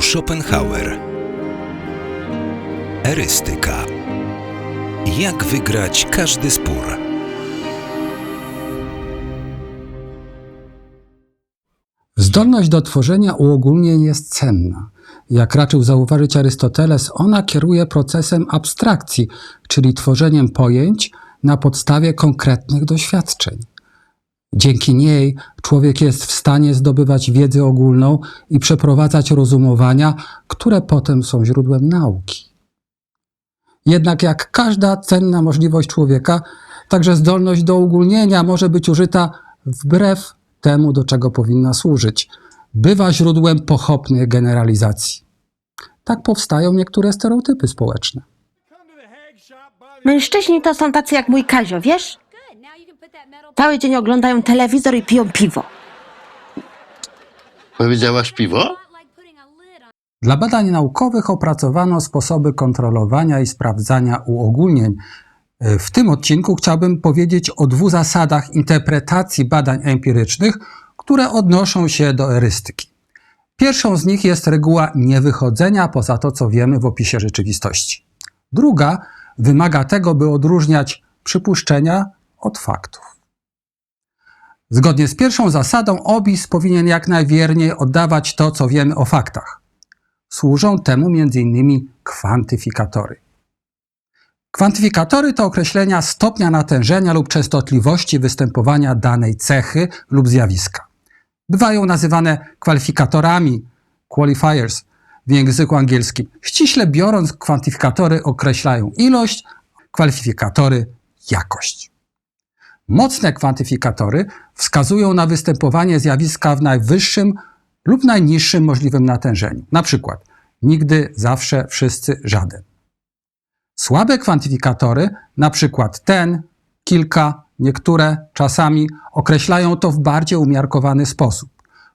Schopenhauer. Erystyka. Jak wygrać każdy spór? Zdolność do tworzenia uogólnień jest cenna. Jak raczył zauważyć Arystoteles, ona kieruje procesem abstrakcji, czyli tworzeniem pojęć na podstawie konkretnych doświadczeń. Dzięki niej człowiek jest w stanie zdobywać wiedzę ogólną i przeprowadzać rozumowania, które potem są źródłem nauki. Jednak jak każda cenna możliwość człowieka, także zdolność do uogólnienia może być użyta wbrew temu, do czego powinna służyć. Bywa źródłem pochopnych generalizacji. Tak powstają niektóre stereotypy społeczne. Mężczyźni to są tacy jak mój Kazio, wiesz? Cały dzień oglądają telewizor i piją piwo. Powiedziałaś piwo? Dla badań naukowych opracowano sposoby kontrolowania i sprawdzania uogólnień. W tym odcinku chciałbym powiedzieć o dwóch zasadach interpretacji badań empirycznych, które odnoszą się do erystyki. Pierwszą z nich jest reguła niewychodzenia poza to, co wiemy w opisie rzeczywistości. Druga wymaga tego, by odróżniać przypuszczenia od faktów. Zgodnie z pierwszą zasadą, opis powinien jak najwierniej oddawać to, co wiemy o faktach. Służą temu m.in. kwantyfikatory. Kwantyfikatory to określenia stopnia natężenia lub częstotliwości występowania danej cechy lub zjawiska. Bywają nazywane kwalifikatorami, qualifiers w języku angielskim. Ściśle biorąc, kwantyfikatory określają ilość, kwalifikatory jakość. Mocne kwantyfikatory wskazują na występowanie zjawiska w najwyższym lub najniższym możliwym natężeniu. Na przykład nigdy, zawsze, wszyscy, żaden. Słabe kwantyfikatory, na przykład ten, kilka, niektóre, czasami określają to w bardziej umiarkowany sposób.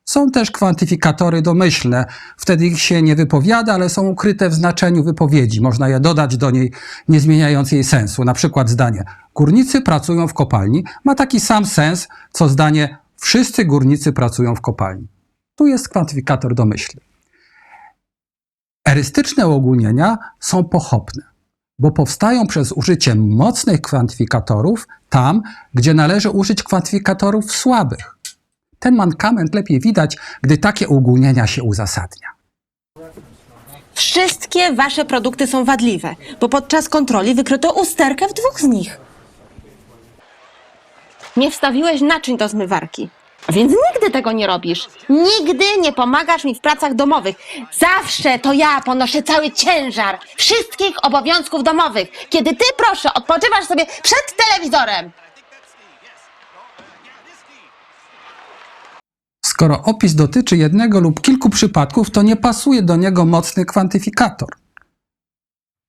Są też kwantyfikatory domyślne, wtedy ich się nie wypowiada, ale są ukryte w znaczeniu wypowiedzi. Można je dodać do niej, nie zmieniając jej sensu. Na przykład zdanie górnicy pracują w kopalni ma taki sam sens, co zdanie wszyscy górnicy pracują w kopalni. Tu jest kwantyfikator domyślny. Erystyczne uogólnienia są pochopne, bo powstają przez użycie mocnych kwantyfikatorów tam, gdzie należy użyć kwantyfikatorów słabych. Ten mankament lepiej widać, gdy takie uogólnienia się uzasadnia. Wszystkie wasze produkty są wadliwe, bo podczas kontroli wykryto usterkę w dwóch z nich. Nie wstawiłeś naczyń do zmywarki, więc nigdy tego nie robisz. Nigdy nie pomagasz mi w pracach domowych. Zawsze to ja ponoszę cały ciężar wszystkich obowiązków domowych, kiedy ty, proszę, odpoczywasz sobie przed telewizorem. Skoro opis dotyczy jednego lub kilku przypadków, to nie pasuje do niego mocny kwantyfikator.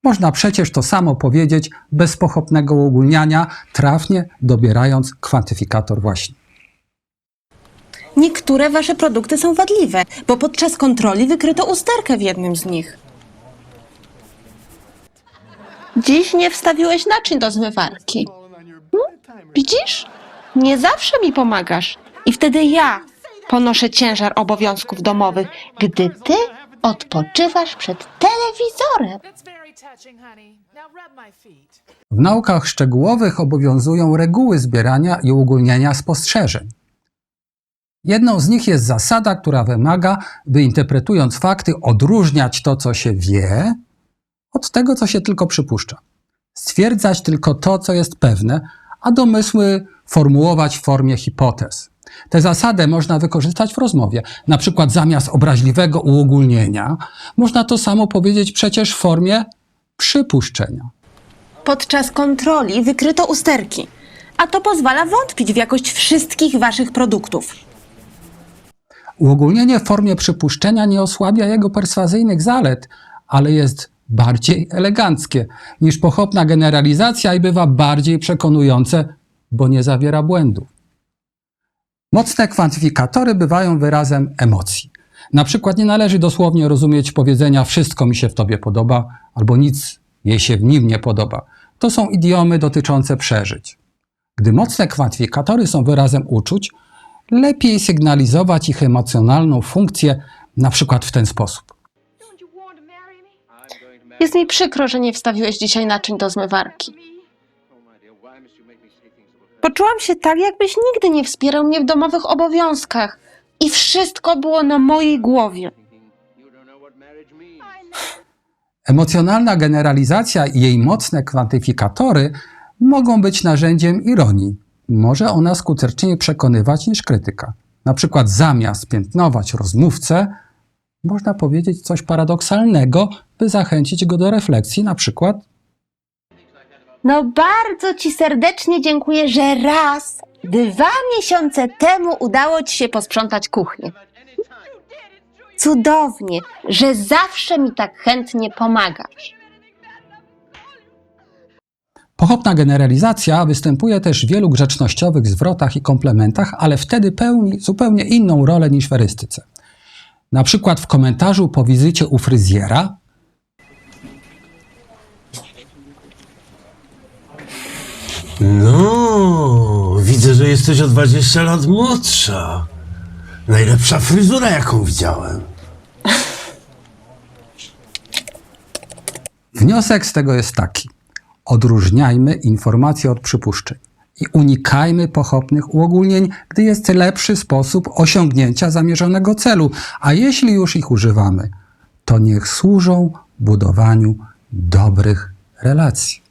Można przecież to samo powiedzieć bez pochopnego uogólniania, trafnie dobierając kwantyfikator właśnie. Niektóre wasze produkty są wadliwe, bo podczas kontroli wykryto usterkę w jednym z nich. Dziś nie wstawiłeś naczyń do zmywarki. Hmm? Widzisz? Nie zawsze mi pomagasz. I wtedy ja ponoszę ciężar obowiązków domowych, gdy ty odpoczywasz przed telewizorem. W naukach szczegółowych obowiązują reguły zbierania i uogólniania spostrzeżeń. Jedną z nich jest zasada, która wymaga, by interpretując fakty, odróżniać to, co się wie, od tego, co się tylko przypuszcza. Stwierdzać tylko to, co jest pewne, a domysły formułować w formie hipotez. Tę zasadę można wykorzystać w rozmowie. Na przykład zamiast obraźliwego uogólnienia, można to samo powiedzieć przecież w formie przypuszczenia. Podczas kontroli wykryto usterki, a to pozwala wątpić w jakość wszystkich waszych produktów. Uogólnienie w formie przypuszczenia nie osłabia jego perswazyjnych zalet, ale jest bardziej eleganckie niż pochopna generalizacja i bywa bardziej przekonujące, bo nie zawiera błędów. Mocne kwantyfikatory bywają wyrazem emocji. Na przykład nie należy dosłownie rozumieć powiedzenia wszystko mi się w tobie podoba albo nic jej się w nim nie podoba. To są idiomy dotyczące przeżyć. Gdy mocne kwantyfikatory są wyrazem uczuć, lepiej sygnalizować ich emocjonalną funkcję na przykład w ten sposób. Jest mi przykro, że nie wstawiłeś dzisiaj naczyń do zmywarki. Poczułam się tak, jakbyś nigdy nie wspierał mnie w domowych obowiązkach. I wszystko było na mojej głowie. Emocjonalna generalizacja i jej mocne kwantyfikatory mogą być narzędziem ironii. Może ona skuteczniej przekonywać niż krytyka. Na przykład zamiast piętnować rozmówcę, można powiedzieć coś paradoksalnego, by zachęcić go do refleksji, na przykład No bardzo ci serdecznie dziękuję, że raz, dwa miesiące temu udało ci się posprzątać kuchnię. Cudownie, że zawsze mi tak chętnie pomagasz. Pochopna generalizacja występuje też w wielu grzecznościowych zwrotach i komplementach, ale wtedy pełni zupełnie inną rolę niż w erystyce. Na przykład w komentarzu po wizycie u fryzjera No, widzę, że jesteś o 20 lat młodsza. Najlepsza fryzura, jaką widziałem. Wniosek z tego jest taki: odróżniajmy informacje od przypuszczeń i unikajmy pochopnych uogólnień, gdy jest lepszy sposób osiągnięcia zamierzonego celu, a jeśli już ich używamy, to niech służą budowaniu dobrych relacji.